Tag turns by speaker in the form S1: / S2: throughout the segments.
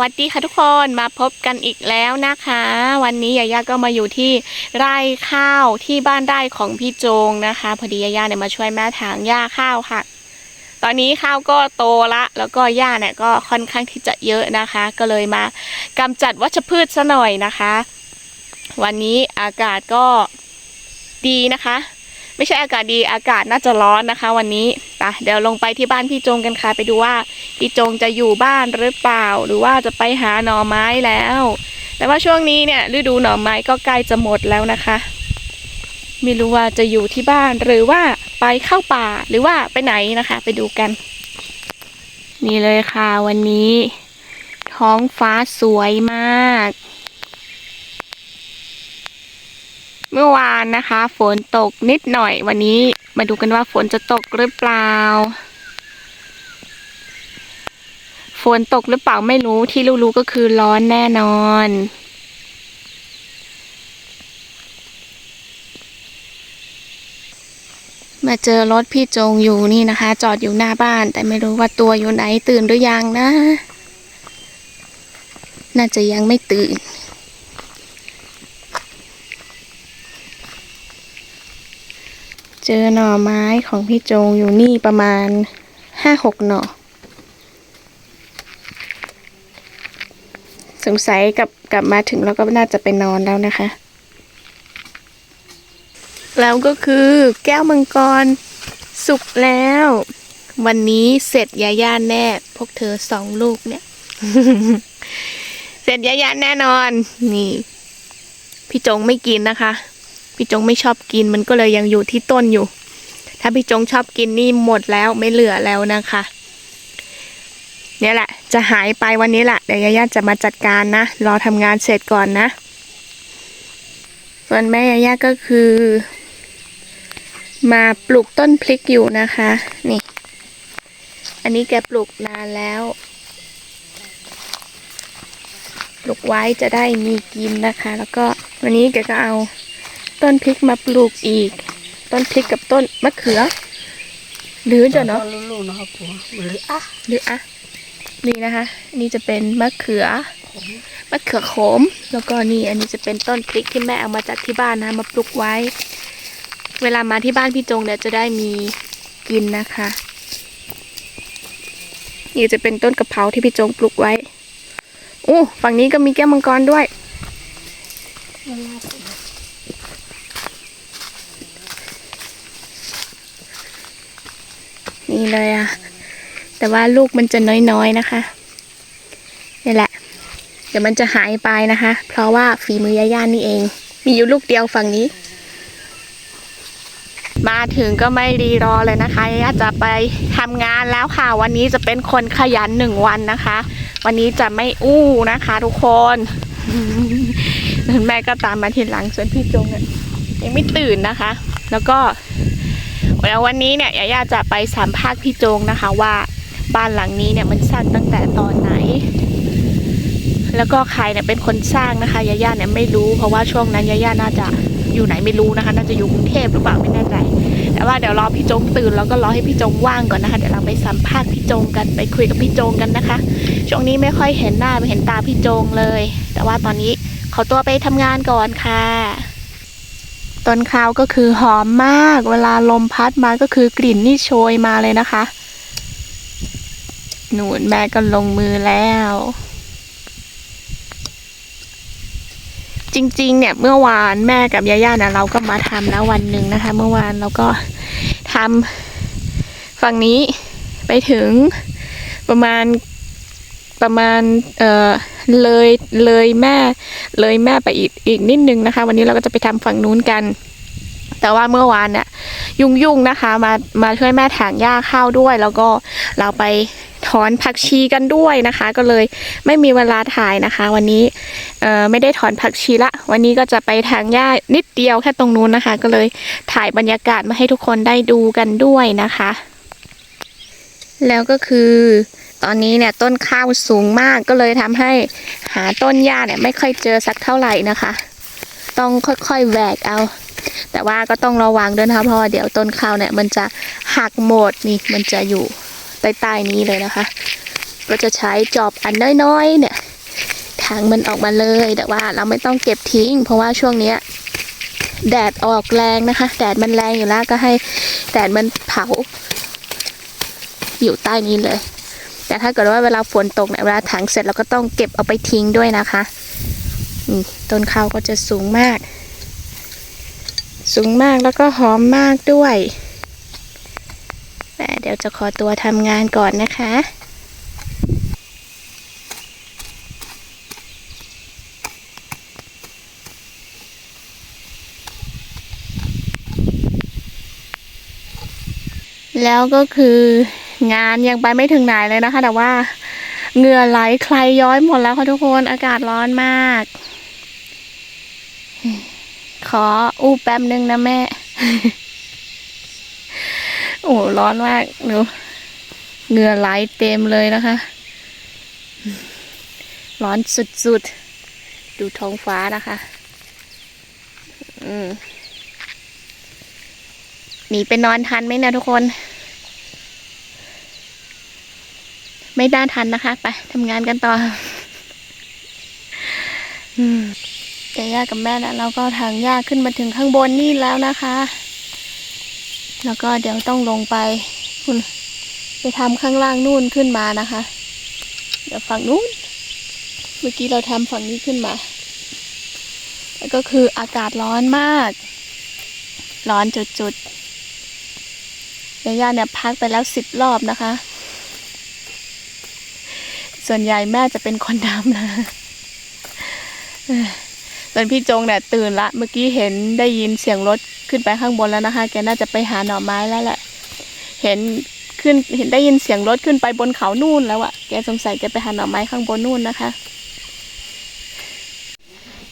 S1: วัสดีค่ะทุกคนมาพบกันอีกแล้วนะคะ วันนี้ยาย่าก็มาอยู่ที่ไร่ข้าวที่บ้านไร่ของพี่โจงนะคะ พอดียาย่าเนี่ยมาช่วยแม่ถางหญ้าข้าวค่ะ ตอนนี้ข้าวก็โตละ แล้วก็หญ้าเนี่ยก็ค่อนข้างที่จะเยอะนะคะ ก็เลยมากำจัดวัชพืชซะหน่อยนะคะ วันนี้อากาศก็ดีนะคะ ไม่ใช่อากาศดีอากาศน่าจะร้อนนะคะ วันนี้ไปเดี๋ยวลงไปที่บ้านพี่จงกันค่ะไปดูว่าพี่จงจะอยู่บ้านหรือเปล่า หรือว่าจะไปหาหน่อไม้แล้ว แต่ว่าช่วงนี้เนี่ยฤดูหน่อไม้ก็ใกล้จะหมดแล้วนะคะ ไม่รู้ว่าจะอยู่ที่บ้านหรือว่าไปเข้าป่าหรือว่าไปไหนนะคะ ไปดูกัน นี่เลยค่ะวันนี้ ท้องฟ้าสวยมาก เมื่อวานนะคะ ฝนตกนิดหน่อยวันนี้มาดูกันว่าฝนจะตกหรือเปล่า ฝนตกหรือเปล่าไม่รู้ที่รู้ๆก็คือร้อนแน่นอนมาเจอรถพี่จงอยู่นี่นะคะ จอดอยู่หน้าบ้าน แต่ไม่รู้ว่าตัวอยู่ไหนตื่นหรือยังนะ น่าจะยังไม่ตื่น เจอหน่อไม้ของพี่จงอยู่นี่ประมาณห้าหกหน่อ สงสัยกลับกลับมาถึงแล้วก็น่าจะไปนอนแล้วนะคะ แล้วก็คือแก้วมังกรสุกแล้ว วันนี้เสร็จยาย่าแน่ พวกเธอสองลูกเนี่ย เสร็จยาย่าแน่นอน นี่ พี่จงไม่กินนะคะ พี่จงไม่ชอบกินมันก็เลยยังอยู่ที่ต้นอยู่ ถ้าพี่จงชอบกินนี่หมดแล้วไม่เหลือแล้วนะคะ เนี่ยแหละ จะหายไปวันนี้แหละเดี๋ยวยาย่าจะมาจัดการนะรอทำงานเสร็จก่อนนะ ส่วนแม่ยาย่าก็คือ มาปลูกต้นพริกอยู่นะคะ นี่ อันนี้แกปลูกนานแล้วปลูกไว้จะได้มีกินนะคะ แล้วก็วันนี้แกก็เอา ต้นพริกมาปลูกอีก ต้นพริกกับต้นมะเขือ หรือจะเนาะ
S2: ลูกๆนะครับผมหรืออะ
S1: หรืออะนี่นะคะ นี่จะเป็นมะเขือมะเขือขม แล้วก็นี่อันนี้จะเป็นต้นพริกที่แม่เอามาจากที่บ้านนะมาปลูกไว้ เวลามาที่บ้านพี่จงเนี่ยจะได้มีกินนะคะ นี่จะเป็นต้นกะเพราที่พี่จงปลูกไว้โอ้ฝั่งนี้ก็มีแก้วมังกรด้วย นี่เลยอะแต่ว่าลูกมันจะน้อยๆนะคะนี่แหละ เดี๋ยวมันจะหายไปนะคะ เพราะว่าฝีมือยาย่านี่เอง มีอยู่ลูกเดียวฝั่งนี้ มาถึงก็ไม่รีรอเลยนะคะยาย่าจะไปทำงานแล้วค่ะ วันนี้จะเป็นคนขยันหนึ่งวันนะคะ วันนี้จะไม่อู้นะคะ ทุกคนแม่ก็ตามมาทีหลังส่วนพี่จงเนี่ยยังไม่ตื่นนะคะ แล้วก็ แล้ววันนี้เนี่ยยาย่าจะไปสัมภาษณ์พี่โจงนะคะว่าบ้านหลังนี้เนี่ยมันสร้างตั้งแต่ตอนไหน แล้วก็ใครเนี่ยเป็นคนสร้างนะคะยาย่าเนี่ยไม่รู้ เพราะว่าช่วงนั้นยาย่าน่าจะอยู่ไหนไม่รู้นะคะ น่าจะอยู่กรุงเทพหรือเปล่าไม่แน่ใจ แต่ว่าเดี๋ยวรอพี่โจงตื่นแล้วก็รอให้พี่โจงว่างก่อนนะคะเดี๋ยวเราไปสัมภาษณ์พี่โจงกันไปคุยกับพี่โจงกันนะคะ ช่วงนี้ไม่ค่อยเห็นหน้าไม่เห็นตาพี่โจงเลย แต่ว่าตอนนี้ขอตัวไปทำงานก่อนค่ะ ต้นข้าวก็คือหอมมาก เวลาลมพัดมาก็คือกลิ่นนี่โชยมาเลยนะคะ หนูนแม่ก็ลงมือแล้ว จริงๆ เนี่ยเมื่อวานแม่กับย่าๆนะเราก็มาทำแล้ววันหนึ่งนะคะ เมื่อวานเราก็ทำฝั่งนี้ไปถึงประมาณประมาณเอ่อ เลยเลยแม่เลยแม่ไปอีกอีกนิดนึงนะคะ วันนี้เราก็จะไปทำฝั่งนู้นกัน แต่ว่าเมื่อวานเนี่ยยุ่งๆนะคะ มามาช่วยแม่ถางหญ้าข้าวด้วย แล้วก็เราไปถอนผักชีกันด้วยนะคะ ก็เลยไม่มีเวลาถ่ายนะคะ วันนี้เอ่อไม่ได้ถอนผักชีละ วันนี้ก็จะไปถางหญ้านิดเดียวแค่ตรงนู้นนะคะ ก็เลยถ่ายบรรยากาศมาให้ทุกคนได้ดูกันด้วยนะคะ แล้วก็คือ ตอนนี้เนี่ยต้นข้าวสูงมากก็เลยทำให้หาต้นหญ้าเนี่ยไม่ค่อยเจอสักเท่าไหร่นะคะ ต้องค่อยๆแหวกเอา แต่ว่าก็ต้องระวังด้วยนะคะเพราะว่าเดี๋ยวต้นข้าวเนี่ยมันจะหักหมดนี่มันจะอยู่ใต้ๆนี้เลยนะคะ ก็จะใช้จอบอันน้อยๆเนี่ยถางมันออกมาเลยแต่ว่าเราไม่ต้องเก็บทิ้ง เพราะว่าช่วงเนี้ยแดดออกแรงนะคะ แดดมันแรงอยู่แล้วก็ให้แดดมันเผา อยู่ใต้นี้เลย แต่ถ้าเกิดว่าเวลาฝนตกเนี่ยเวลาถางเสร็จเราก็ต้องเก็บเอาไปทิ้งด้วยนะคะนี่ต้นข้าวก็จะสูงมาก สูงมากแล้วก็หอมมากด้วยแต่เดี๋ยวจะขอตัวทำงานก่อนนะคะแล้วก็คือ งานยังไปไม่ถึงไหนเลยนะคะ แต่ว่าเหงื่อไหลใครย้อยหมดแล้วค่ะทุกคนอากาศร้อนมาก ขออู้แป๊บนึงนะแม่ โอ้ร้อนมากหนูเหงื่อไหลเต็มเลยนะคะ ร้อนสุดๆ ดูท้องฟ้านะคะ อืมหนีไปนอนทันไหมเนะทุกคน ไม่ได้ทันนะคะ ไปทำงานกันต่อแต่ย่ากับแม่นะเราก็ทางย่าขึ้นมาถึงข้างบนนี่แล้วนะคะ แล้วก็เดี๋ยวต้องลงไป คุณไปทำข้างล่างนู่นขึ้นมานะคะ เดี๋ยวฝั่งนู้น เมื่อกี้เราทำฝั่งนี้ขึ้นมา แล้วก็คืออากาศร้อนมาก ร้อนจุดๆย่าเนี่ยพักไปแล้วสิบรอบนะคะ ส่วนใหญ่แม่จะเป็นคนทำนะส่วนพี่จงเนี่ยตื่นละ เมื่อกี้เห็นได้ยินเสียงรถขึ้นไปข้างบนแล้วนะคะ แกน่าจะไปหาหน่อไม้แล้วแหละ เห็นขึ้นเห็นได้ยินเสียงรถขึ้นไปบนเขานู่นแล้วอะแกสงสัยแกไปหาหน่อไม้ข้างบนนู่นนะคะ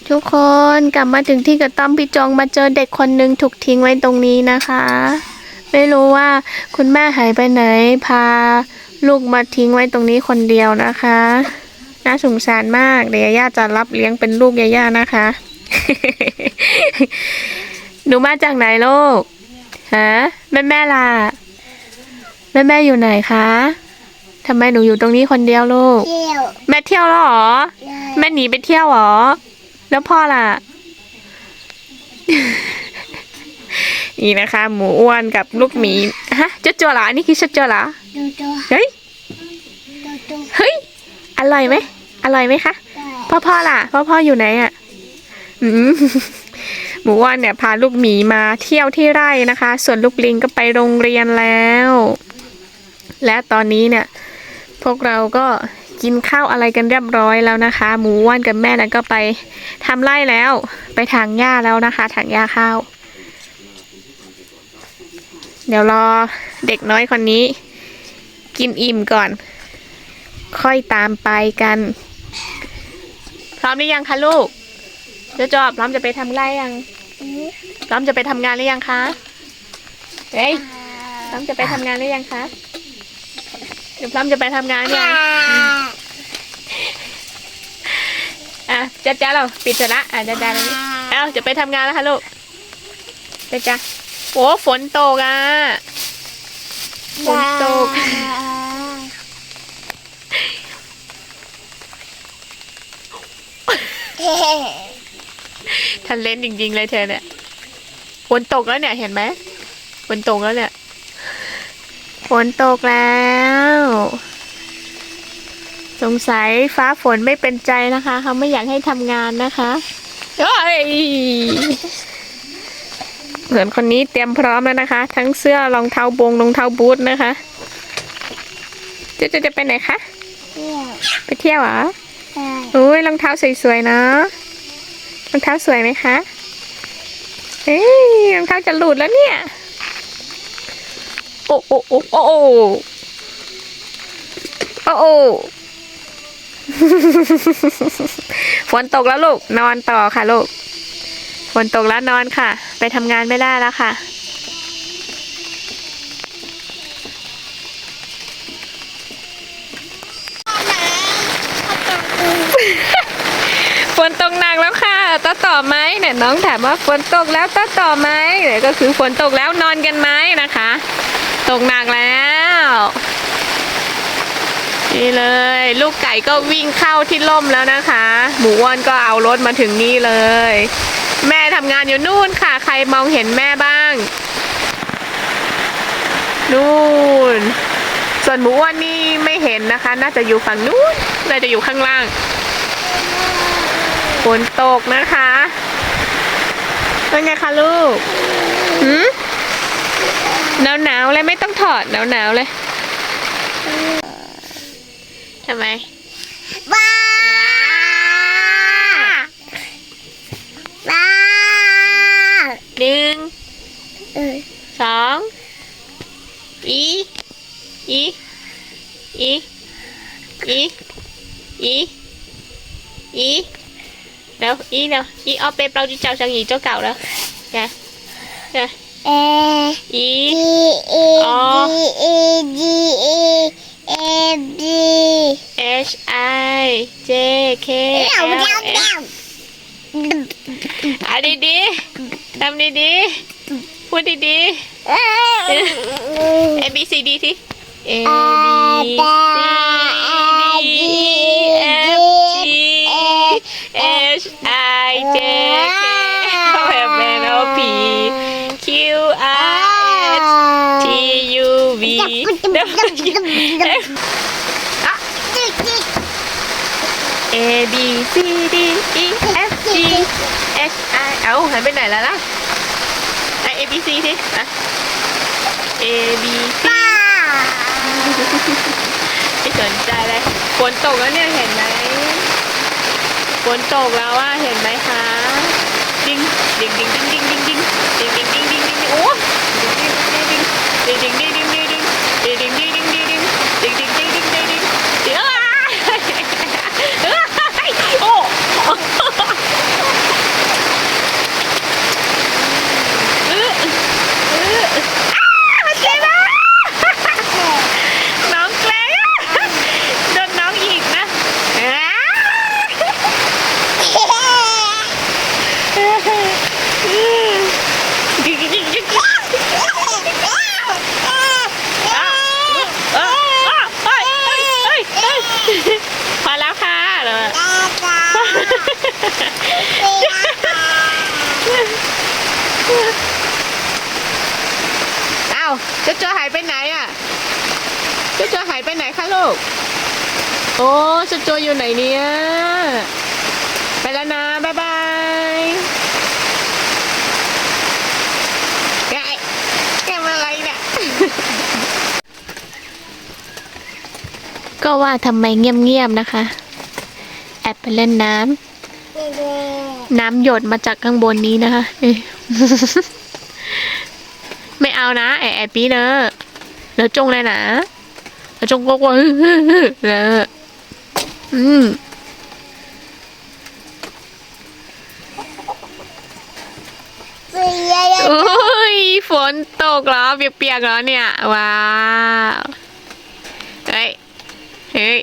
S1: ทุกคนกลับมาถึงที่กระต้อมพี่จงมาเจอเด็กคนหนึ่งถูกทิ้งไว้ตรงนี้นะคะ ไม่รู้ว่าคุณแม่หายไปไหนพา ลูกมาทิ้งไว้ตรงนี้คนเดียวนะคะ น่าสงสารมาก เดี๋ยวยาย่าจะรับเลี้ยงเป็นลูกยาย่านะคะ หนูมาจากไหนลูก ฮะ แม่แม่ล่ะ แม่แม่อยู่ไหนคะทำไมหนูอยู่ตรงนี้คนเดียวลูก
S2: เที่ยว
S1: แม่เที่ยวแล้วเหรอ แม่หนีไปเที่ยวเหรอ แล้วพ่อล่ะ นี่นะคะ หมูอ้วนกับลูกหมีฮะเจ้าจัวเหรออันนี้คือเจ้าจัวเหรอ
S2: ดูตัว
S1: เฮ้ย
S2: ดูตัว
S1: เฮ้ยอร่อยไหมอร่อยไหมคะ
S2: ได้
S1: พ่อพ่อล่ะพ่อพ่ออยู่ไหนอะ่ะอืมหมูอ้วนเนี่ยพาลูกหมีมาเที่ยวที่ไร่นะคะ ส่วนลูกลิงก็ไปโรงเรียนแล้ว และตอนนี้เนี่ย พวกเราก็กินข้าวอะไรกันเรียบร้อยแล้วนะคะ หมูอ้วนกับแม่นั้นก็ไปทำไร่แล้ว ไปถางหญ้าแล้วนะคะถางหญ้าข้าว เดี๋ยวรอเด็กน้อยคนนี้ กินอิ่มก่อน ค่อยตามไปกัน พร้อมหรือยังคะลูกเจ้าจอบพร้อมจะไปทำไรยังพร้อมจะไปทำงานหรือยังคะเฮ้ยพร้อมจะไปทำงานหรือยังคะเดี๋ยวพร้อมจะไปทำงานยังอะจ้าจ้าเราปิดเสร็จละอะจ้าจ้าเราเอ้าจะไปทำงานแล้วค่ะลูกจ้าจ้า โอ้ฝนตกอะ ฝนตก ทันเล่นจริงๆเลยเธอเนี่ย ฝนตกแล้วเนี่ยเห็นไหม ฝนตกแล้วเนี่ย ฝนตกแล้ว สงสัยฟ้าฝนไม่เป็นใจนะคะ เขาไม่อยากให้ทำงานนะคะเอ้ย เหมือนคนนี้เตรียมพร้อมแล้วนะคะ ทั้งเสื้อรองเท้าบงรองเท้าบูทนะคะจะจะจะไปไหนคะ
S2: เที่ยว
S1: ไปเที่ยวเหรอ
S2: ได้
S1: อุ้ยรองเท้าสวยๆเนาะรองเท้าสวยไหมคะเอ้ยรองเท้าจะหลุดแล้วเนี่ยโอ้โอ้โอ้โอ้โอ้โอ้โอ้ฝนตกแล้วลูกนอนต่อค่ะลูก ฝนตกแล้วนอนค่ะ ไปทำงานไม่ได้แล้วค่ะ ฝนตกหนักแล้วค่ะต่อต่อไหมเนี่ยน้องถามว่าฝนตกแล้วต่อต่อไหมเนี่ยก็คือฝนตกแล้วนอนกันไหมนะคะ ตกหนักแล้วนี่เลย ลูกไก่ก็วิ่งเข้าที่ร่มแล้วนะคะ หมูอ้วนก็เอารถมาถึงนี่เลย แม่ทำงานอยู่นู่นค่ะ ใครมองเห็นแม่บ้าง นู่น ส่วนหมูอ้วนนี่ไม่เห็นนะคะ น่าจะอยู่ฝั่งนู้น น่าจะอยู่ข้างล่างฝนตกนะคะเป็นไงคะลูกหืมหนาวหนาวๆเลยไม่ต้องถอดหนาวหนาวๆเลยทำไม
S2: ว้าว้า
S1: หนึ่ง
S2: เออ
S1: สองอีอีอีอีอีอีแล้วอีแล้วอีเอาไปเปล่าจีเจ้าสังอีเจ้าเก่าแล้วนะนะ
S2: เอ
S1: อี
S2: G E G E G E A B
S1: H I J K
S2: เดา
S1: L
S2: เดา
S1: M
S2: เดา
S1: อะดีดีๆทำดีดีๆพูดดีดี
S2: เออ
S1: ๆ A B C D ที A B C D F G H I J K L M N O P Q R S T U V W X อะ A B C D E F G H I เอ้าหายไปไหนแล้วล่ะไอ A B C สิอะ A B C ไม่สนใจเลยฝนตกแล้วเนี่ยเห็นไหมฝนตกแล้วว่าเห็นไหมคะ ดิงดิงดิงดิงดิง เจ้าเจ้าหายไปไหนอะ เจ้าเจ้าหายไปไหนคะลูก โอ้เจ้าโจอยู่ไหนเนี่ย ไปแล้วนะ บ๊ายบายแกแกมาอะไรเนี่ย ก็ว่าทำไมเงียบๆนะคะ แอบไปเล่นน้ำน้ำหยดมาจากข้างบนนี้นะคะ เอ๊ะไม่เอานะแอบแอบปีเนอะเดี๋ยวจงเลยนะเดี๋ยวจงก็ว่าเนอะอืมอุ้ยฝนตกเหรอเปียกๆเหรอเนี่ยว้าวเฮ้ยเฮ้ย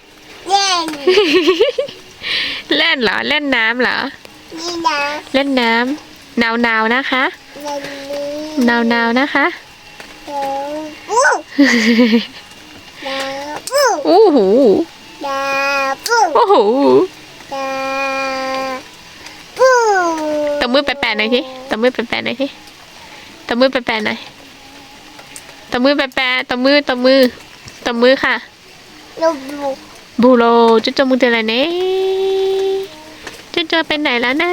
S1: เล่นเหรอเล่นน้ำเหรอเล่นน้ำหนาวหนาวๆนะคะหนาวหนาวๆนะคะ โอู้หูโอ้โหตบมือแปะๆหน่อยทีตบมือแปะๆหน่อยทีตบมือแปะๆหน่อยตบมือแปะๆตบมือตบมือตบมือค่ะบูโรจุ๊จมึงเจออะไรเนี่ยจุ๊จไปไหนแล้วนะ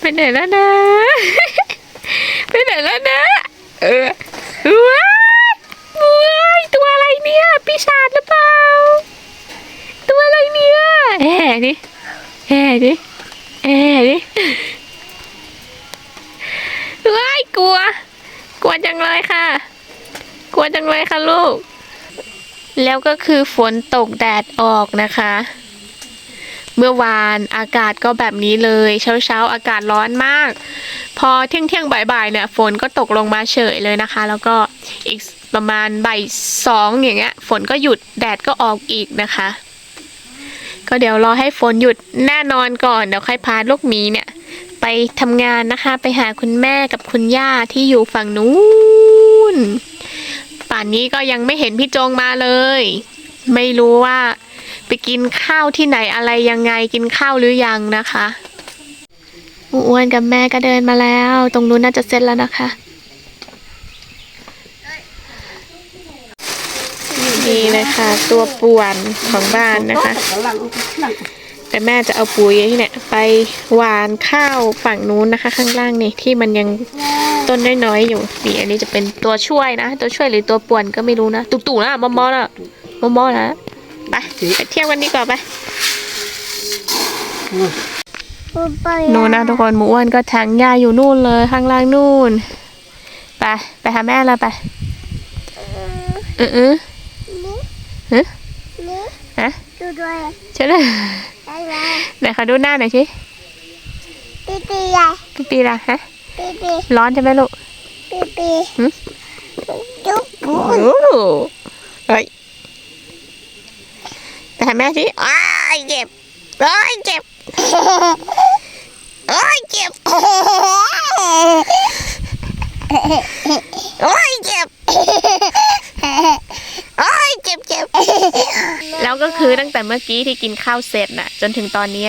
S1: ไปไหนแล้วนะ ไหนแล้วนะ เออว้ายว้ายตัวอะไรเนี่ยปีศาจหรือเปล่า ตัวอะไรเนี่ยแห่ดิแห่ดิแห่ดิว้ายกลัว กลัวจังเลยค่ะ กลัวจังเลยค่ะลูก แล้วก็คือฝนตกแดดออกนะคะ เมื่อวานอากาศก็แบบนี้เลย เช้าเช้าๆอากาศร้อนมาก พอเที่ยงเที่ยงๆบ่ายๆเนี่ยฝนก็ตกลงมาเฉยเลยนะคะ แล้วก็อีกประมาณบ่ายสองอย่างเงี้ย ฝนก็หยุดแดดก็ออกอีกนะคะ ก็เดี๋ยวรอให้ฝนหยุดแน่นอนก่อนเดี๋ยวค่อยพาลูกหมีเนี่ย ไปทำงานนะคะไปหาคุณแม่กับคุณย่าที่อยู่ฝั่งนู้นป่านนี้ก็ยังไม่เห็นพี่จงมาเลย ไม่รู้ว่า ไปกินข้าวที่ไหนอะไรยังไงกินข้าวหรือยังนะคะหมูอ้วนกับแม่ก็เดินมาแล้ว ตรงนู้นน่าจะเสร็จแล้วนะคะนี่เลยค่ะ ตัวป่วนของบ้านนะคะ แต่แม่จะเอาปุ๋ยเนี่ยไปหวานข้าวฝั่งนู้นนะคะ ข้างล่างนี่ที่มันยังต้นน้อยๆอยู่นี่อันนี้จะเป็นตัวช่วยนะ ตัวช่วยหรือตัวป่วนก็ไม่รู้นะตู่ๆนะมอมอนะมอมอนะ ไปไปเที่ยวกันดีกว่าไปนู่นนะทุกคนหมูอ้วนก็ถังหญ้าอยู่นู่นเลยข้างล่างนู่น ไป ไปหาแม่เลยไปเออเออ
S2: นี่
S1: ฮะ
S2: ดูด้วย
S1: ใช่เลย
S2: ได้ไหม
S1: ไหนขอดูหน้าหน่อยสิ
S2: ปีปีใหญ่
S1: ปีปีละฮะ
S2: ปีปี
S1: ร้อนใช่ไหมลูก
S2: ปีปี
S1: หึ
S2: จุ๊บปู
S1: โอ้โหเฮ้ย ไปหาแม่สิอ้ายเจ็บโอ้ยเจ็บโอ้ยเจ็บโอ้ยเจ็บโอ้ยเจ็บเจ็บแล้วก็คือตั้งแต่เมื่อกี้ที่กินข้าวเสร็จน่ะ จนถึงตอนเนี้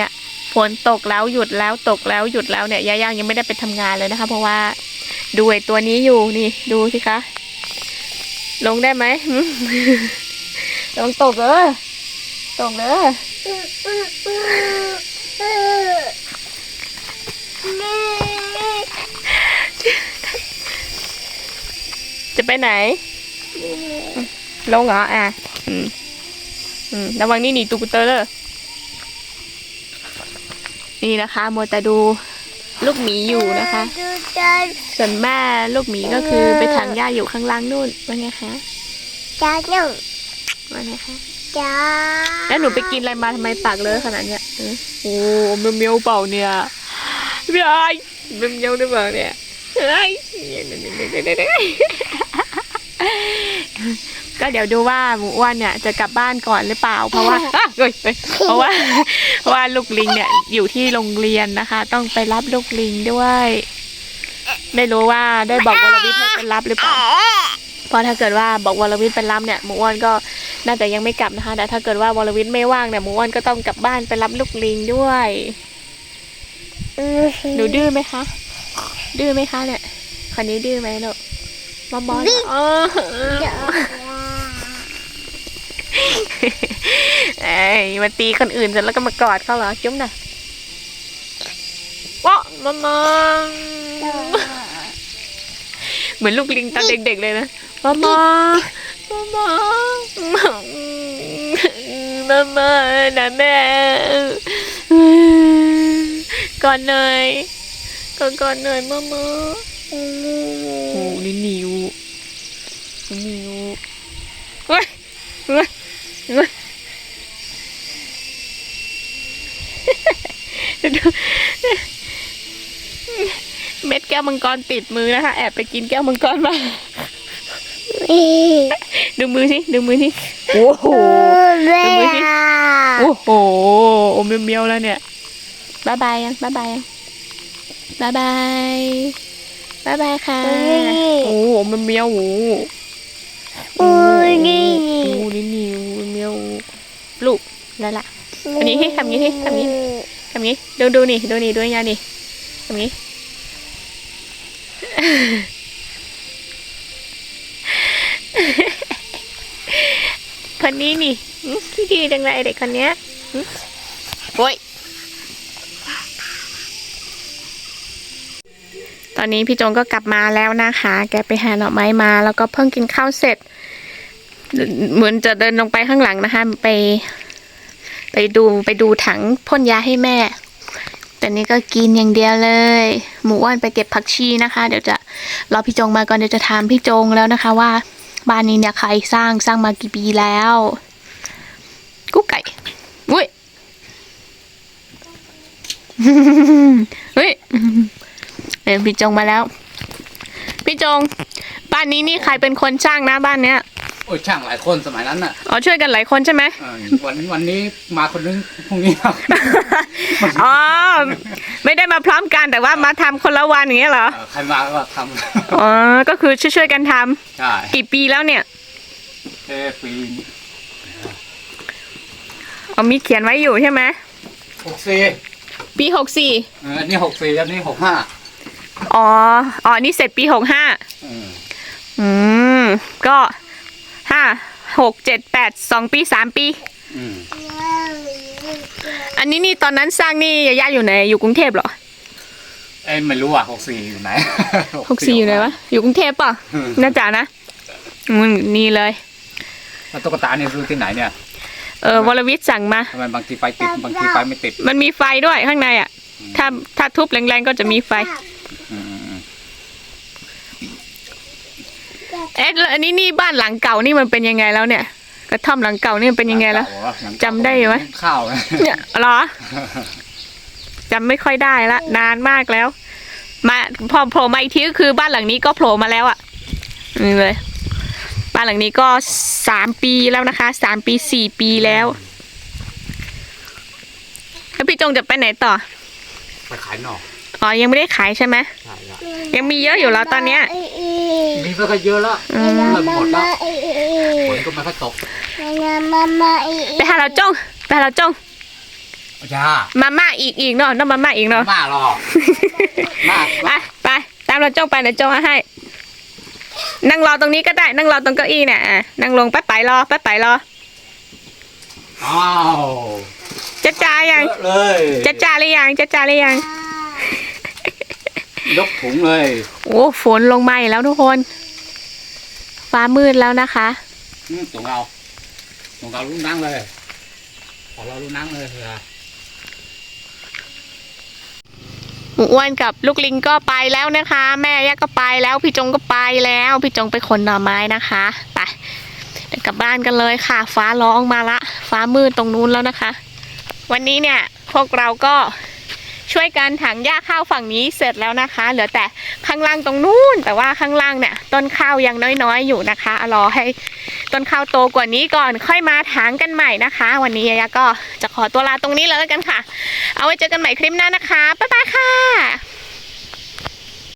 S1: ฝนตกแล้วหยุดแล้วตกแล้วหยุดแล้วเนี่ยย่าย่างยังไม่ได้ไปทำงานเลยนะคะ เพราะว่าดูไอ้ตัวนี้อยู่นี่ดูสิคะ ลงได้ไหมลงตกเออ ตกเออจะไปไหน ลงเหรออะ อืม อืม ระวังนี่หนีตูกุเตอร์เลยนี่นะคะมัวแต่ดูลูกหมีอยู่นะคะ
S2: ดูจัน
S1: ส่วนแม่ลูกหมีก็คือไปถังหญ้าอยู่ข้างล่างนู่นว่าไงคะ
S2: จ้าหนึ่ง
S1: ว่าไงคะ
S2: จ้า
S1: แล้วหนูไปกินอะไรมาทำไมปากเลอะขนาดเนี้ยเออโอ้เมียวเมียวเปล่าเนี่ยพี่ไอ้เมียวเมียวหรือเปล่าเนี่ยไอ้ยก็เดี๋ยวดูว่าหมูอ้วนเนี่ยจะกลับบ้านก่อนหรือเปล่า เพราะว่าอะเฮ้ยเฮ้ยเพราะว่าเพราะว่าลูกลิงเนี่ยอยู่ที่โรงเรียนนะคะ ต้องไปรับลูกลิงด้วย ไม่รู้ว่าได้บอกวรวิทย์ให้ไปรับหรือเปล่า เพราะถ้าเกิดว่าบอกวรวิทย์ไปรับเนี่ยหมูอ้วนก็น่าจะยังไม่กลับนะคะ แต่ถ้าเกิดว่าวรวิทย์ไม่ว่างเนี่ยหมูอ้วนก็ต้องกลับบ้านไปรับลูกลิงด้วยหนูดื้อไหมคะ ดื้อไหมคะเนี่ยคนนี้ดื้อไหมลูกบอมบอลอ๋อเอ้ยมาตีคนอื่นเสร็จแล้วก็มากอดเขาเหรอ จุ๊บหน่อยว้ามามาเหมือนลูกลิงตอนเด็กๆเลยนะ มามามามามามานะแม่ก่อนหน่อยก่อนก่อนหน่อยมามาโอ้นี่นิวนี่นิวเฮ้ยเฮ้ยเฮ้ยดูเม็ดแก้วมังกรติดมือนะคะ แอบไปกินแก้วมังกรมา ดูมือสิดูมือสิโอ้โห
S2: เบีย
S1: โอ้โหโอมเมียวๆแล้วเนี่ยบายบายยังบายบายยังบายบายบายบายค่ะโอ้โหโอมเมียวๆโอ้โห
S2: โอ้ยนี่
S1: โอ้นี่นิวเมียวลูกแล้วล่ะอันนี้ให้ทำงี้ให้ทำงี้ทำงี้ดูดูนี่ดูนี่ดูยานี่ทำงี้ คนนี้นี่อื้อที่ดีจังเลยเด็กคนเนี้ยโอ้ยตอนนี้พี่จงก็กลับมาแล้วนะคะ แกไปหาหน่อไม้มา แล้วก็เพิ่งกินข้าวเสร็จ เหมือนจะเดินลงไปข้างหลังนะคะ ไป ไปดูไปดูถังพ่นยาให้แม่ แต่นี่ก็กินอย่างเดียวเลย หมูอ้วนไปเก็บผักชีนะคะ เดี๋ยวจะรอพี่จงมาก่อนเดี๋ยวจะถามพี่จงแล้วนะคะว่า บ้านนี้เนี่ยใครสร้างสร้างมากี่ปีแล้วกุ๊กไก่อุ้ยเฮ้ยเดี๋ยวพี่จงมาแล้ว พี่จง บ้านนี้นี่ใครเป็นคนสร้างนะบ้านเนี้ย
S3: โอ้ยช่างหลายคนสมัยนั้นน่ะ
S1: อ๋อช่วยกันหลายคนใช่ไหม
S3: เออวันวันนี้มาคนนึงพรุ่งนี้มา
S1: อ๋อไม่ได้มาพร้อมกันแต่ว่ามาทำคนละวันอย่างเงี้ยเหรอ
S3: เออใครมาก็ท
S1: อ๋อก็คือช่วยๆกันทำำ
S3: ใช่
S1: กี่ปีแล้วเนี่ย
S3: เอ้ปี
S1: เอามีเขียนไว้อยู่ใช่ไหม
S3: หกสี่
S1: ปีหกสี่
S3: เอออันนี้หกสี่อันนี้หกห้า
S1: อ๋ออ๋อนี่เสร็จปีหกห้า
S3: อืม
S1: อืมก็ ห้าหกเจ็ดแปดสองปีสามปี
S3: อืม
S1: อันนี้นี่ตอนนั้นสร้างนี่ยาย่าอยู่ไหนอยู่กรุงเทพเหรอ
S3: เอ้ยไม่รู้อะหกสี่อยู่ไหน
S1: หกสี่อยู่ไหนวะอยู่กรุงเทพป่ะ
S3: อืม
S1: น่าจะนะอืมนี่เลย
S3: แล้วตุ๊กตาเนี่ยซื้อที่ไหนเนี่ย
S1: เออวรวิทย์สั่งมา
S3: ทำไมบางทีไฟติดบางทีไฟไม่ติด
S1: มันมีไฟด้วยข้างในอะ ถ้าถ้าทุบแรงๆก็จะมีไฟ
S3: อืมอืมอืม
S1: เอ๊ะแล้วอันนี้นี่บ้านหลังเก่านี่มันเป็นยังไงแล้วเนี่ย กระท่อมหลังเก่านี่มันเป็นยังไงแล้ว
S3: หลัเก่าเหรอ
S1: จำได้ไหม
S3: ข้าวนะ
S1: เนี่ยเหรอจำไม่ค่อยได้ละ นานมากแล้ว มาพอโผล่มาอีกทีก็คือบ้านหลังนี้ก็โผล่มาแล้วอะ่ะนี่เลย บ้านหลังนี้ก็สามปีแล้วนะคะสามปีสี่ปีแล้วแล้วพี่จงจะไปไหนต่อ
S3: ไปขายหน่อ
S1: อ๋อยังไม่ได้ขายใช่ไหม
S3: ใช่แล้ว
S1: ยังมีเยอะอยู่แล้วตอนเนี้ย
S3: มีไม่ค่อยเยอะแล้ว
S1: อืม
S3: เริ่มหมดแล้วฝนก็ไม่ค่อยตก
S1: ไปหาเราจงไปหาเราจง
S3: จ้า
S1: มาม่าอีกอีกเนาะน้องมาม่าอีกเนาะ
S3: มาหรอกมาก
S1: ไปไปตามเราจ้องไปเดี๋ยวจ้องเอาให้ นั่งรอตรงนี้ก็ได้ นั่งรอตรงเก้าอี้เนี่ยอะนั่งลงไปไปรอไปไปรอ
S3: อ้าว
S1: จะจ่ายัง
S3: เยอะเลย
S1: จะจ่าหรือยังจะจ่าหรือยัง
S3: ยกถุงเลย
S1: โอ้ฝนลงมาอีกแล้วทุกคน ฟ้ามืดแล้วนะคะ
S3: อืมถุงเราถุงเราลูกนั่งเลยขอเราลูกนั่งเลยเถอะ
S1: หมูอ้วนกับลูกลิงก็ไปแล้วนะคะ แม่ย่าก็ไปแล้ว พี่จงก็ไปแล้ว พี่จงไปขนหน่อไม้นะคะไปเดี๋ยวกลับบ้านกันเลยค่ะ ฟ้าร้องมาละ ฟ้ามืดตรงนู้นแล้วนะคะ วันนี้เนี่ยพวกเราก็ ช่วยกันถางหญ้าข้าวฝั่งนี้เสร็จแล้วนะคะ เหลือแต่ข้างล่างตรงนู้น แต่ว่าข้างล่างเนี่ยต้นข้าวยังน้อยๆอยู่นะคะรอให้ต้นข้าวโตกว่านี้ก่อนค่อยมาถางกันใหม่นะคะ วันนี้ยายาก็จะขอตัวลาตรงนี้เลยแล้วกันค่ะ เอาไว้เจอกันใหม่คลิปหน้านะคะบ๊ายบายค่ะ